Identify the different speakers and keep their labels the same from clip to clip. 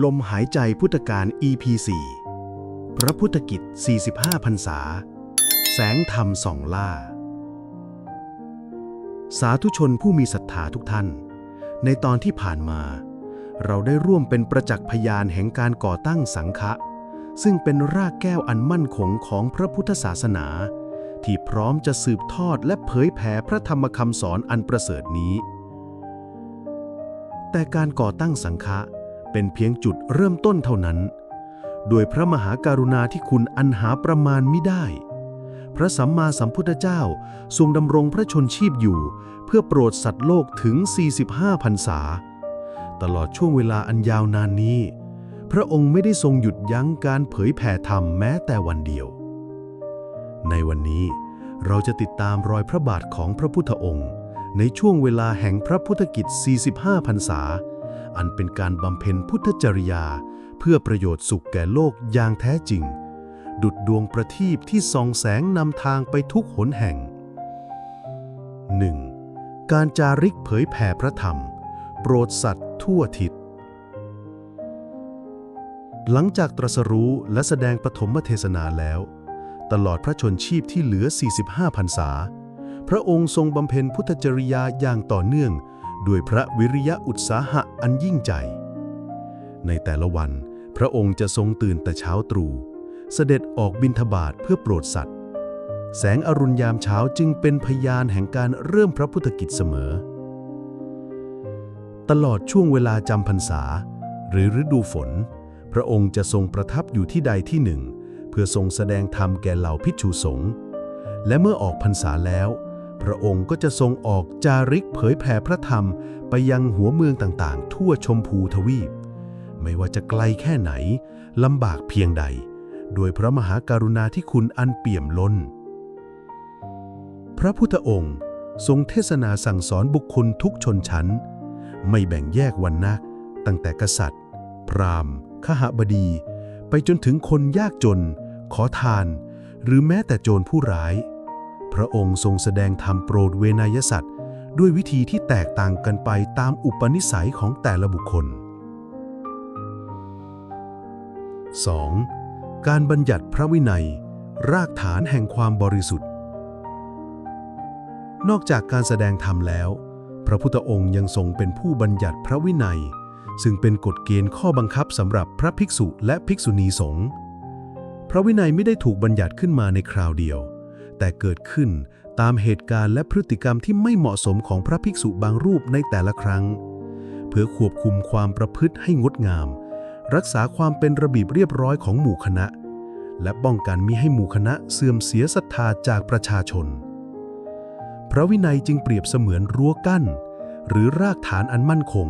Speaker 1: ลมหายใจพุทธการ EP 4พระพุทธกิจ 45พรรษา แสงธรรมส่องล่า สาธุชนผู้มีศรัทธาทุกท่าน ในตอนที่ผ่านมา เราได้ร่วมเป็นประจักษ์พยานแห่งการก่อตั้งสังฆะซึ่งเป็นรากแก้วอันมั่นคงของพระพุทธศาสนา ที่พร้อมจะสืบทอดและเผยแผ่พระธรรมคำสอนอันประเสริฐนี้ แต่การก่อตั้งสังฆะ เป็นเพียงจุดเริ่มต้นเท่านั้น โดยพระมหาการุณาธิคุณอันหาประมาณไม่ได้ พระสัมมาสัมพุทธเจ้าทรงดำรงพระชนชีพอยู่ เพื่อโปรดสัตว์โลกถึง 45พรรษา ตลอดช่วงเวลาอันยาวนานนี้ พระองค์ไม่ได้ทรงหยุดยั้งการเผยแผ่ธรรมแม้แต่วันเดียว ในวันนี้เราจะติดตามรอยพระบาทของพระพุทธองค์ ในช่วงเวลาแห่งพระพุทธกิจ 45พรรษา อันเป็นการบำเพ็ญพุทธจริยา เพื่อประโยชน์สุขแก่โลกอย่างแท้จริง ดุดดวงประทีปที่ส่องแสงนำทางไปทุกหนแห่ง 1. การจาริกเผยแผ่พระธรรม โปรดสัตว์ทั่วทิศหลังจากตรัสรู้และแสดงปฐมเทศนาแล้ว ตลอดพระชนชีพที่เหลือ 45พรรษา พระองค์ทรงบำเพ็ญพุทธจริยาอย่างต่อเนื่อง ด้วยพระวิริยะอุตสาหะอันยิ่งใจ ในแต่ละวัน พระองค์จะทรงตื่นแต่เช้าตรู่ เสด็จออกบิณฑบาตเพื่อโปรดสัตว์ แสงอรุณยามเช้าจึงเป็นพยานแห่งการเริ่มพระพุทธกิจเสมอ ตลอดช่วงเวลาจำพรรษา หรือฤดูฝน พระองค์จะทรงประทับอยู่ที่ใดที่หนึ่ง เพื่อทรงแสดงธรรมแก่เหล่าภิกษุสงฆ์และเมื่อออกพรรษาแล้ว พระองค์ก็จะทรงออกจาริกเผยแผ่พระธรรมไปยังหัวเมืองต่างๆ ทั่วชมพูทวีป ไม่ว่าจะไกลแค่ไหนลำบากเพียงใด โดยพระมหาการุณาธิคุณอันเปี่ยมล้น พระพุทธองค์ทรงเทศนาสั่งสอนบุคคลทุกชนชั้น ไม่แบ่งแยกวันนะตั้งแต่กษัตริย์ พราหมณ์ ขหบดี ไปจนถึงคนยากจน ขอทาน หรือแม้แต่โจรผู้ร้าย พระองค์ทรงแสดงธรรมโปรดเวนยสัตว์ ด้วยวิธีที่แตกต่างกันไปตามอุปนิสัยของแต่ละบุคคล 2. การบัญญัติพระวินัย รากฐานแห่งความบริสุทธิ์ นอกจากการแสดงธรรมแล้ว พระพุทธองค์ยังทรงเป็นผู้บัญญัติพระวินัย ซึ่งเป็นกฎเกณฑ์ข้อบังคับสำหรับพระภิกษุและภิกษุณีสงฆ์พระวินัยไม่ได้ถูกบัญญัติขึ้นมาในคราวเดียว แต่เกิดขึ้น ตามเหตุการณ์และพฤติกรรมที่ไม่เหมาะสมของพระภิกษุบางรูปในแต่ละครั้ง เพื่อควบคุมความประพฤติให้งดงาม รักษาความเป็นระเบียบเรียบร้อยของหมู่คณะ และป้องกันมิให้หมู่คณะเสื่อมเสียศรัทธาจากประชาชน พระวินัยจึงเปรียบเสมือนรั้วกั้น หรือรากฐานอันมั่นคง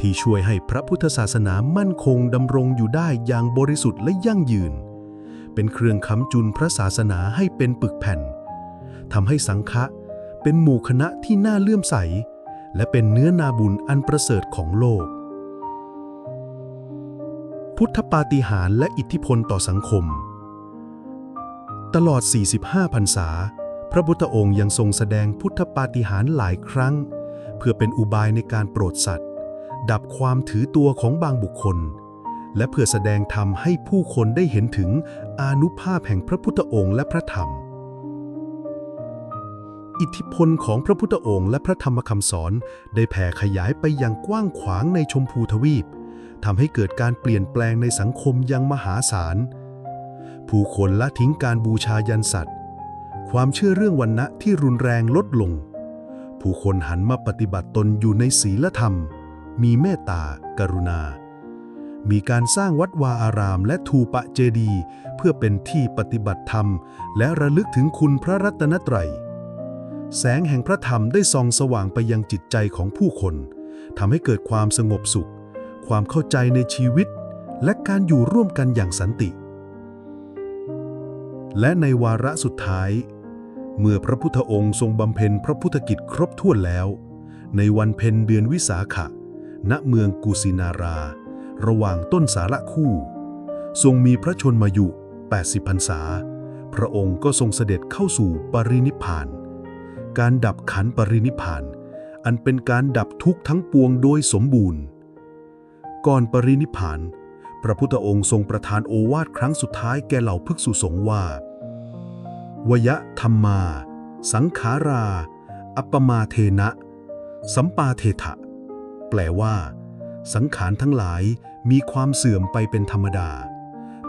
Speaker 1: ที่ช่วยให้พระพุทธศาสนามั่นคงดำรงอยู่ได้อย่างบริสุทธิ์และยั่งยืน เป็นเครื่องค้ำจุนพระศาสนาให้เป็นปึกแผ่นทำให้สังฆะเป็นหมู่คณะที่น่าเลื่อมใส และเป็นเนื้อนาบุญอันประเสริฐของโลก พุทธปาฏิหาริย์และอิทธิพลต่อสังคม ตลอด 45 พรรษา พระพุทธองค์ยังทรงแสดงพุทธปาฏิหาริย์หลายครั้ง เพื่อเป็นอุบายในการโปรดสัตว์ ดับความถือตัวของบางบุคคล และเพื่อแสดงธรรมให้ผู้คนได้เห็นถึงอานุภาพแห่งพระพุทธองค์และพระธรรม อิทธิพลของพระพุทธองค์และพระธรรมคำสอน ได้แผ่ขยายไปอย่างกว้างขวางในชมพูทวีปทำให้เกิดการเปลี่ยนแปลงในสังคมอย่างมหาศาล ผู้คนละทิ้งการบูชายันสัตว์ ความเชื่อเรื่องวันณะที่รุนแรงลดลง ผู้คนหันมาปฏิบัติตนอยู่ในศีลธรรม มีเมตตา กรุณา มีการสร้างวัดวาอารามและทูปะเจดี เพื่อเป็นที่ปฏิบัติธรรม และระลึกถึงคุณพระรัตนตรัย แสงแห่งพระธรรมได้ส่องสว่างไปยังจิตใจของผู้คนทำให้เกิดความสงบสุข ความเข้าใจในชีวิต และการอยู่ร่วมกันอย่างสันติ และในวาระสุดท้าย เมื่อพระพุทธองค์ทรงบำเพ็ญพระพุทธกิจครบถ้วนแล้ว ในวันเพ็ญเดือนวิสาขะ ณเมืองกุสินารา ระหว่างต้นสาระคู่ ทรงมีพระชนมายุ 80พรรษา พระองค์ก็ทรงเสด็จเข้าสู่ปรินิพาน การดับขันปรินิพาน อันเป็นการดับทุกข์ทั้งปวงโดยสมบูรณ์ ก่อนปรินิพาน พระพุทธองค์ทรงประทานโอวาทครั้งสุดท้ายแก่เหล่าภิกษุสงฆ์ว่า วยะธรรมา สังขารา อัปปมาเทนะ สัมปาเทถะ แปลว่า สังขารทั้งหลายมีความเสื่อมไปเป็นธรรมดา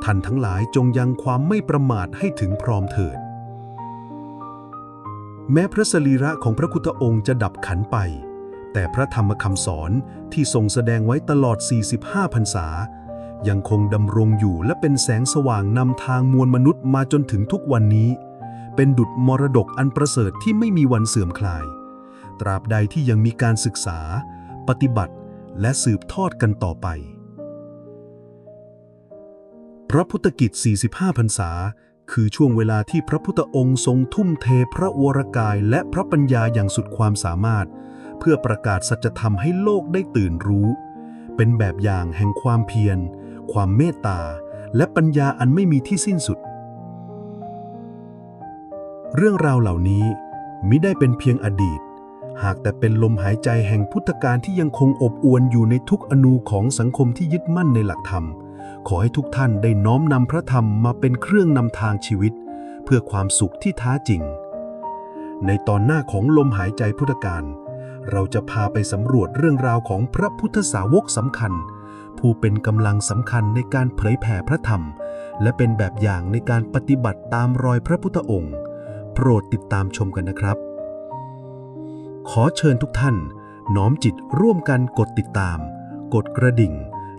Speaker 1: ท่านทั้งหลายจงยังความไม่ประมาทให้ถึงพร้อมเถิด แม้พระสรีระของพระพุทธองค์จะดับขันไป แต่พระธรรมคำสอนที่ทรงแสดงไว้ตลอด 45พรรษา ยังคงดำรงอยู่และเป็นแสงสว่างนำทางมวลมนุษย์มาจนถึงทุกวันนี้ เป็นดุจมรดกอันประเสริฐที่ไม่มีวันเสื่อมคลาย ตราบใดที่ยังมีการศึกษา ปฏิบัติ และสืบทอดกันต่อไป พระพุทธกิจ 45 พรรษา คือช่วงเวลาที่พระพุทธองค์ทรงทุ่มเทพระวรกายและพระปัญญาอย่างสุดความสามารถ เพื่อประกาศสัจธรรมให้โลกได้ตื่นรู้ เป็นแบบอย่างแห่งความเพียร ความเมตตา และปัญญาอันไม่มีที่สิ้นสุด เรื่องราวเหล่านี้มิได้เป็นเพียงอดีต หากแต่เป็นลมหายใจแห่งพุทธการที่ยังคงอบอวลอยู่ในทุกอนูของสังคมที่ยึดมั่นในหลักธรรม ขอให้ทุกท่านได้น้อมนำพระธรรมมาเป็นเครื่องนำทางชีวิต เพื่อความสุขที่ท้าจริง ในตอนหน้าของลมหายใจพุทธการ เราจะพาไปสำรวจเรื่องราวของพระพุทธสาวกสำคัญ ผู้เป็นกำลังสำคัญในการเผยแผ่พระธรรม และเป็นแบบอย่างในการปฏิบัติตามรอยพระพุทธองค์ โปรดติดตามชมกันนะครับ ขอเชิญทุกท่าน น้อมจิตร่วมกันกดติดตาม กดกระดิ่ง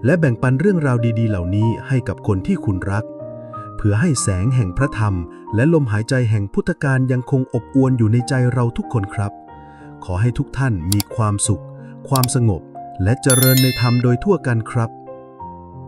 Speaker 1: และแบ่งปันเรื่องราวดีๆ เหล่านี้ให้กับคนที่คุณรัก เพื่อให้แสงแห่งพระธรรม และลมหายใจแห่งพุทธการยังคงอบอวลอยู่ในใจเราทุกคนครับ ขอให้ทุกท่านมีความสุข ความสงบ และเจริญในธรรมโดยทั่วกันครับ